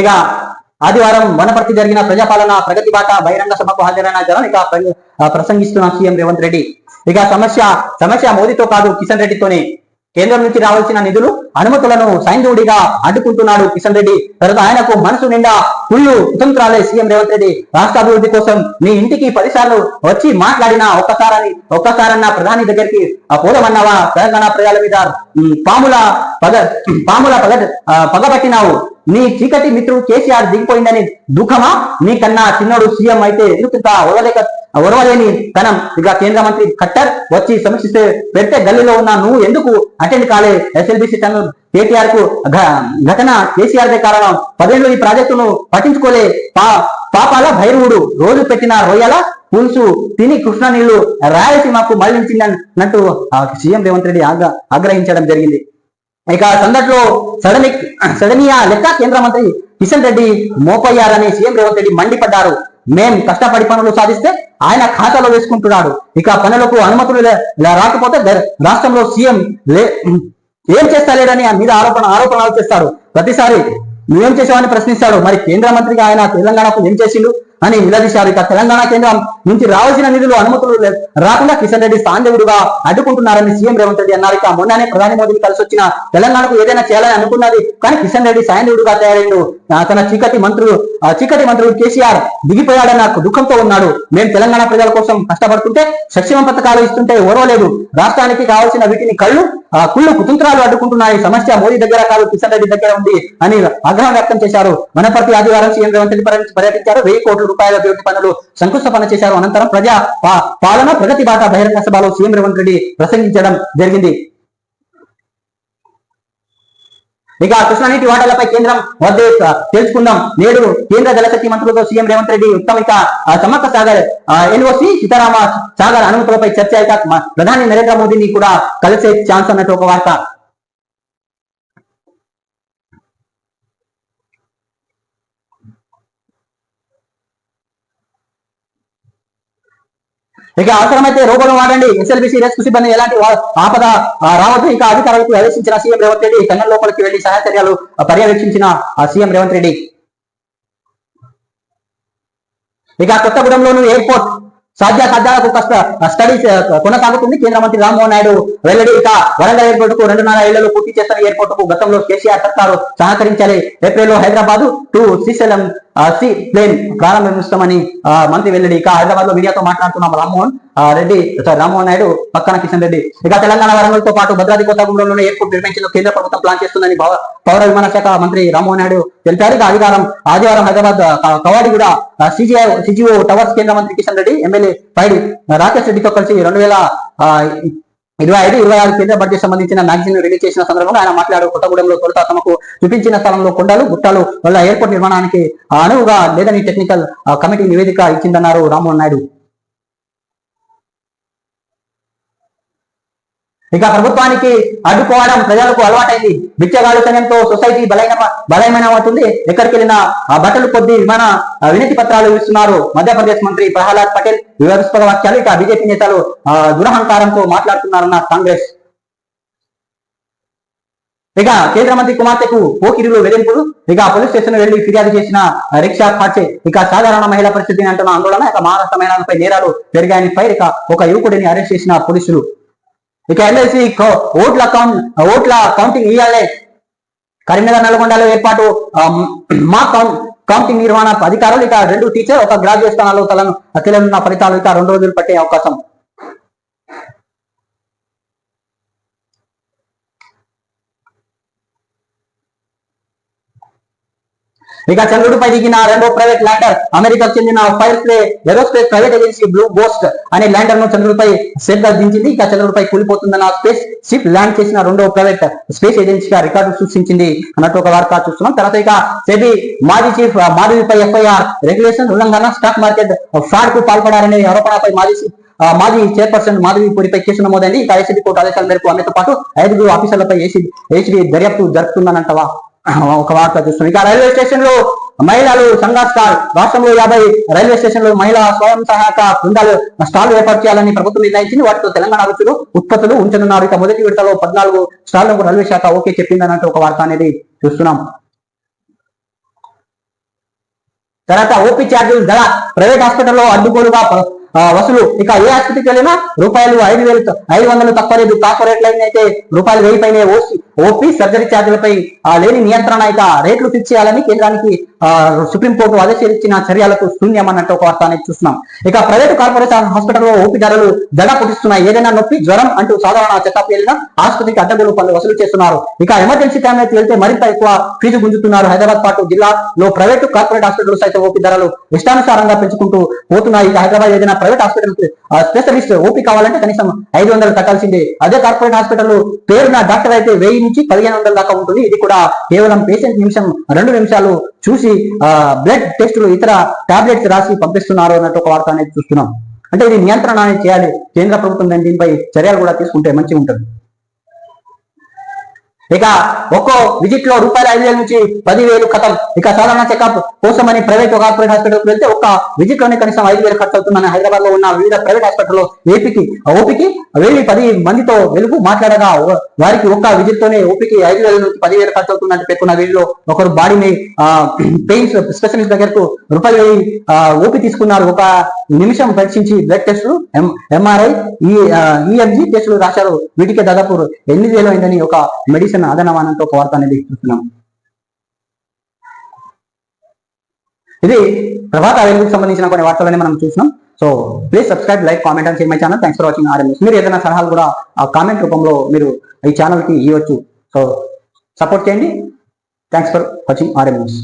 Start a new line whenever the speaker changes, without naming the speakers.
ఇక ఆదివారం వనపర్తి జరిగిన ప్రజాపాలన ప్రగతి బాట బహిరంగ సభకు హాజరైన జనం ఇక ప్రసంగిస్తున్న సీఎం రేవంత్ రెడ్డి. ఇక సమస్య సమస్య మోదీతో కాదు కిషన్ రెడ్డితోనే. కేంద్రం నుంచి రావాల్సిన నిధులు అనుమతులను సైంధవుడిగా అడ్డుకుంటున్నాడు కిషన్ రెడ్డి. తర్వాత ఆయనకు మనసు నిండా కుళ్ళు కుతంత్రాలే సీఎం రేవంత్ రెడ్డి. రాష్ట్ర అభివృద్ధి కోసం నీ ఇంటికి పదిసార్లు వచ్చి మాట్లాడిన ఒక్కసారని ఒక్కసారన్న ప్రధాని దగ్గరికి ఆ పోదమన్నావా? తెలంగాణ ప్రజల మీద పాముల పగ పాముల పగ పగబట్టినావు. నీ చీకటి మిత్రుడు కేసీఆర్ దిగిపోయిందని దుఃఖమా? నీ కన్నా చిన్నోడు సీఎం అయితే ఎందుకు ఇంత ఒడలేక తనం ఇక కేంద్ర మంత్రి ఖట్టర్ వచ్చి సమీక్షిస్తే పెడితే గల్లీలో ఉన్న నువ్వు ఎందుకు అటెండ్ కాలే? ఎస్ఎల్బిసి ఛానల్ కేటీఆర్కు ఘటన కేసీఆర్ దే కారణం. పదేళ్ళు ఈ ప్రాజెక్టును పట్టించుకోలే. పా పాపాల భైరవుడు. రోజు పెట్టిన రొయ్యల పులుసు తిని కృష్ణ నీళ్ళు రాయలసీమకు మళ్ళించిందన్నట్టు సీఎం రేవంత్ రెడ్డి ఆగ్ర ఆగ్రహించడం జరిగింది. ఇక సందట్లో సడని సడనియా లెక్క కేంద్ర మంత్రి కిషన్ రెడ్డి మోపయ్యారని సీఎం రేవంత్ రెడ్డి మండిపడ్డారు. మేం కష్టపడి పనులు సాధిస్తే ఆయన ఖాతాలో వేసుకుంటున్నాడు. ఇక పనులకు అనుమతులు లే- రాకపోతే రాష్ట్రంలో సీఎం లే ఏం చేస్తలేడని మీద ఆరోపణ ఆరోపణలు చేస్తాడు ప్రతిసారి నువ్వేం చేసావని ప్రశ్నిస్తాడు. మరి కేంద్ర మంత్రిగా ఆయన తెలంగాణకు ఏం చేసిండు అని నిలదీశారు. ఇక తెలంగాణ కేంద్రం నుంచి రావాల్సిన నిధులు అనుమతులు రాకుండా కిషన్ రెడ్డి సాందేవుడుగా అడ్డుకుంటున్నారని సీఎం రేవంత్ రెడ్డి అన్నారు. ఇక మొన్ననే ప్రధాని మోదీని కలిసి వచ్చిన తెలంగాణకు ఏదైనా చేయాలని అనుకున్నది కానీ కిషన్ రెడ్డి సాందేవుడుగా తయారైండు. తన చీకటి మంత్రులు చీకటి మంత్రులు కేసీఆర్ దిగిపోయాడన్న దుఃఖంతో ఉన్నాడు. మేము తెలంగాణ ప్రజల కోసం కష్టపడుతుంటే సంక్షేమ పథకాలు ఇస్తుంటే ఓరవలేదు. రాష్ట్రానికి కావాల్సిన వీటిని కళ్ళు కుళ్ళు కుతంత్రాలు అడ్డుకుంటున్నాయి. సమస్య మోదీ దగ్గర కాదు కిషన్ రెడ్డి దగ్గర ఉంది అని ఆగ్రహం వ్యక్తం చేశారు. వనపర్తి ఆదివారం సీఎం రేవంత్ రెడ్డి పర్యటించారు. వెయ్యి కోట్ల రూపాయల అభివృద్ధి పనులు శంకుస్థాపన చేశారు. అనంతరం ప్రజా పాలన ప్రగతి బాట బహిరంగ సభలో సీఎం రేవంత్ రెడ్డి ప్రసంగించడం జరిగింది. ఇక కృష్ణానీటి వాటాలపై కేంద్రం వద్ద తెలుసుకుందాం. నేడు కేంద్ర జలశక్తి మంత్రులతో సీఎం రేవంత్ రెడ్డి ఉత్తమిక ఆ, సమ్మక్క సాగర్ ఎన్ఓసి సీతారామ సాగర్ అనుమతులపై చర్చ ఇక ప్రధాని నరేంద్ర మోదీని కూడా కలిసే ఛాన్స్ అన్నట్టు ఒక వార్త ఇక అవసరమైతే రోగులు వాడండి. ఎస్ఎల్బిసి రెస్క్యూ సిబ్బంది ఎలాంటి ఆపద రావద్దు. ఇక అధికారులకు ఆదేశించిన సీఎం రేవంత్ రెడ్డి కన్నెల లోపలికి వెళ్ళి సహాయ చర్యలు పర్యవేక్షించిన సీఎం రేవంత్ రెడ్డి. ఇక కొత్తగూడెంలోను ఎయిర్పోర్ట్ సాధ్యాసాధ్యాలకు కష్ట స్టడీస్ కొనసాగుతుంది. కేంద్ర మంత్రి రామ్మోహన్ నాయుడు వెల్లడి. ఇక వరంగల్ ఎయిర్పోర్ట్కు రెండున్నర ఏళ్ళలో పూర్తి చేస్తున్న ఎయిర్పోర్ట్కు గతంలో కేసీఆర్ సర్కారు సహకరించాలి. ఏప్రిల్లో Hyderabad to Srisailam sea plane ప్రారంభిస్తామని మంత్రి వెల్లడి. ఇక హైదరాబాద్లో మీడియాతో మాట్లాడుతున్న రామ్మోహన్. రెడ్డి సారీ, రామ్మోహన్ నాయుడు పక్కన కిషన్ రెడ్డి. ఇక తెలంగాణ వరంగల్తో పాటు భద్రాద్రి కొత్తగూడెంలోనే ఎయిర్పోర్ట్ నిర్మించేందుకు కేంద్ర ప్రభుత్వం ప్లాన్ చేస్తుందని పౌర విమాన శాఖ మంత్రి రామ్మోహన్ నాయుడు తెలిపారు. ఇక అధికారం ఆదివారం హైదరాబాద్ కవాడి కవాడిగూడ సిజిఐ సిజిఓ టవర్స్ కేంద్ర మంత్రి కిషన్ రెడ్డి ఎమ్మెల్యే పైడి రాకేష్ రెడ్డితో కలిసి రెండు వేల ఇరవై ఐదు ఇరవై ఆరు కేంద్ర బడ్జెట్ సంబంధించిన మ్యాగజైన్ రిలీజ్ చేసిన సందర్భంగా ఆయన మాట్లాడారు. కొత్తగూడెంలో తొలుత తమకు చూపించిన స్థలంలో కొండలు గుట్టలు వల్ల ఎయిర్పోర్ట్ నిర్మాణానికి అనువుగా లేదని టెక్నికల్ కమిటీ నివేదిక ఇచ్చిందన్నారు రామ్మోహన్ నాయుడు. ఇక ప్రభుత్వానికి అడ్డుకోవడం ప్రజలకు అలవాటైంది. బిచ్చగాడుతనంతో సొసైటీ బలైన బలమైన అవుతుంది ఎక్కడికి వెళ్ళినా ఆ బట్టలు కొద్ది విమాన వినతి పత్రాలు ఇస్తున్నారు. మధ్యప్రదేశ్ మంత్రి ప్రహ్లాద్ పటేల్ వివరిస్తున్న వాక్యాలు ఇక బీజేపీ నేతలు ఆ, దురహంకారంతో మాట్లాడుతున్నారన్న కాంగ్రెస్. ఇక కేంద్ర మంత్రి కుమార్తెకు పోకిరిలో వెదింపులు ఇక పోలీస్ స్టేషన్ వెళ్ళి ఫిర్యాదు చేసిన రిక్షా ఖాచే ఇక సాధారణ మహిళా పరిస్థితిని అంటున్న ఆందోళన. ఇక మహారాష్ట్ర మహిళలపై నేరాలు పెరిగాయని పై ఇక ఒక యువకుడిని అరెస్ట్ చేసిన పోలీసులు. ఇక ఎల్ఐసి ఓట్ల కౌంట్ ఓట్ల కౌంటింగ్ ఇవ్వాలి కరీంనగర్ నల్గొండలో ఏర్పాటు మా కౌంటింగ్ నిర్వహణ అధికారులు ఇక రెండు టీచర్ ఒక గ్రాడ్యుయేట్ స్థానాల్లో తలను అఖిలంగా ఫలితాలు ఇక రెండు రోజులు పట్టే అవకాశం ఇక చంద్రుడిపై దిగిన రెండో ప్రైవేట్ ల్యాండర్ అమెరికాకు చెందిన Firefly Aerospace private agency Blue Ghost అనే ల్యాండర్ను చంద్రుడిపై సేఫ్ దించింది. ఇక చంద్రుడిపై కూలిపోతుందన్న స్పేస్ షిప్ ల్యాండ్ చేసిన రెండో ప్రైవేట్ స్పేస్ ఏజెన్సీగా రికార్డు సృష్టించింది అన్నట్టు ఒక వార్త చూస్తున్నాం. తర్వాత ఇక సెబీ మాజీ చీఫ్ మాధవిపై ఎఫ్ఐఆర్ రెగ్యులేషన్ ఉల్లంఘన స్టాక్ మార్కెట్ ఫ్రాడ్కు పాల్పడారనే ఆరోపణపై మాజీ ఆ, మాజీ చైర్పర్సన్ మాధవి పూరిపై కేసు నమోదైంది. ఇక ఏసీబీ కోర్టు ఆదేశాల మేరకు ఆమెతో పాటు ఐదుగురు ఆఫీసర్లపై ఏసీ ఏసీబీ దర్యాప్తు జరుపుతుందనంటవా? ఒక వార్త చూస్తున్నాం. ఇక రైల్వే స్టేషన్లో మహిళలు సంఘాస్టాల్ రాష్ట్రంలో యాభై రైల్వే స్టేషన్లో మహిళా స్వయం సహాయక బృందాలు స్టాల్ ఏర్పాటు చేయాలని ప్రభుత్వం నిర్ణయించింది. వాటితో తెలంగాణ రుచులు ఉత్పత్తులు ఉంచనున్నారు. ఇక మొదటి విడతలో పద్నాలుగు స్టాళ్ళకు రైల్వే శాఖ ఓకే చెప్పిందన్నట్టు ఒక వార్త అనేది చూస్తున్నాం. తర్వాత ఓపీ ఛార్జీలు ధర. ప్రైవేట్ హాస్పిటల్లో అడ్డుగోలుగా వసూలు. ఇక ఏ ఆసుపత్రికి వెళ్ళినా రూపాయలు ఐదు వేలు ఐదు వందలు తక్కువ లేదు. తక్కువ రేట్లు అయితే రూపాయలు వెయ్యి పైన ఓసి ఓపీ సర్జరీ ఛార్జీలపై ఆ, లేని నియంత్రణ ఇక రేట్లు ఫిక్స్ చేయాలని కేంద్రానికి సుప్రీంకోర్టు ఆదేశించిన చర్యలకు శూన్యమన్నట్టు ఒక వార్త అనేది చూస్తున్నాం. ఇక ప్రైవేట్ కార్పొరేషన్ హాస్పిటల్లో ఓపీ ధరలు దడ పుట్టిస్తున్నాయి ఏదైనా నొప్పి జ్వరం అంటూ సాధారణ చెకప్ వెళ్ళిన ఆసుపత్రికి అడ్డగోలు పనులు వసూలు చేస్తున్నారు. ఇక ఎమర్జెన్సీ టైంలోకి వెళ్తే మరింత ఎక్కువ ఫీజు గుంజుతున్నారు హైదరాబాద్ పాటు జిల్లాలో ప్రైవేట్ కార్పొరేట్ హాస్పిటల్ సైతం ఓపీ ధరలు ఇష్టానుసారంగా పెంచుకుంటూ పోతున్నాయి. ఇక హైదరాబాద్ ఏదైనా ప్రైవేట్ హాస్పిటల్ స్పెషలిస్ట్ ఓపీ కావాలంటే కనీసం ఐదు వందలు కట్టాల్సిందే. అదే కార్పొరేట్ హాస్పిటల్ పేరున డాక్టర్ అయితే వెయ్యి నుంచి పదిహేను వందల దాకా ఉంటుంది. ఇది కూడా కేవలం పేషెంట్ నిమిషం రెండు నిమిషాలు చూసి బ్లడ్ టెస్టులు ఇతర టాబ్లెట్స్ రాసి పంపిస్తున్నారు అన్నట్టు ఒక వార్త అనేది చూస్తున్నాం. అంటే ఇది నియంత్రణ అనేది చేయాలి. కేంద్ర ప్రభుత్వం దాని దీనిపై చర్యలు కూడా తీసుకుంటే మంచిగా ఉంటుంది ఇక ఒక్కో విజిట్లో రూపాయలు ఐదు వేల నుంచి పదివేలు కథం ఇక సాధారణ చెకప్ కోసమని ప్రైవేట్ కార్పొరేట్ హాస్పిటల్కి వెళ్తే ఒక్క విజిట్లోనే కనీసం ఐదు వేలు ఖర్చు అవుతుందని హైదరాబాద్లో ఉన్న వివిధ ప్రైవేట్ హాస్పిటల్లో ఏపీకి ఓపీకి వెళ్ళి పది మందితో వెలుగు మాట్లాడగా వారికి ఒక్క విజిట్ తోనే ఓపీకి ఐదు వేల నుంచి పదివేలు ఖర్చు అవుతుందంటే పేర్కొన్న వీళ్ళు ఒకరు బాడీని పెయిన్స్ స్పెషలిస్ట్ దగ్గరకు రూపాయలు వెయ్యి ఓపీ తీసుకున్నారు. ఒక నిమిషం పరీక్షించి బ్లడ్ టెస్టులు ఎంఆర్ఐ ఈఎఫ్జి టెస్టులు రాశారు. వీటికి దాదాపు ఎన్ని వేలు అయిందని ఒక మెడిసిన్ అదనమానంతో ఒక వార్త అనేది చూస్తున్నాం. ఇది ప్రభాత వెలుగుకు సంబంధించిన కొన్ని వార్తలని మనం చూసినాం so please subscribe like comment and my channel thanks for watching RMS మీరు ఏదైనా సలహాలు కూడా ఆ కామెంట్ రూపంలో మీరు ఈ ఛానల్కి ఇవ్వచ్చు. సో సపోర్ట్ చేయండి. Thanks for watching RMS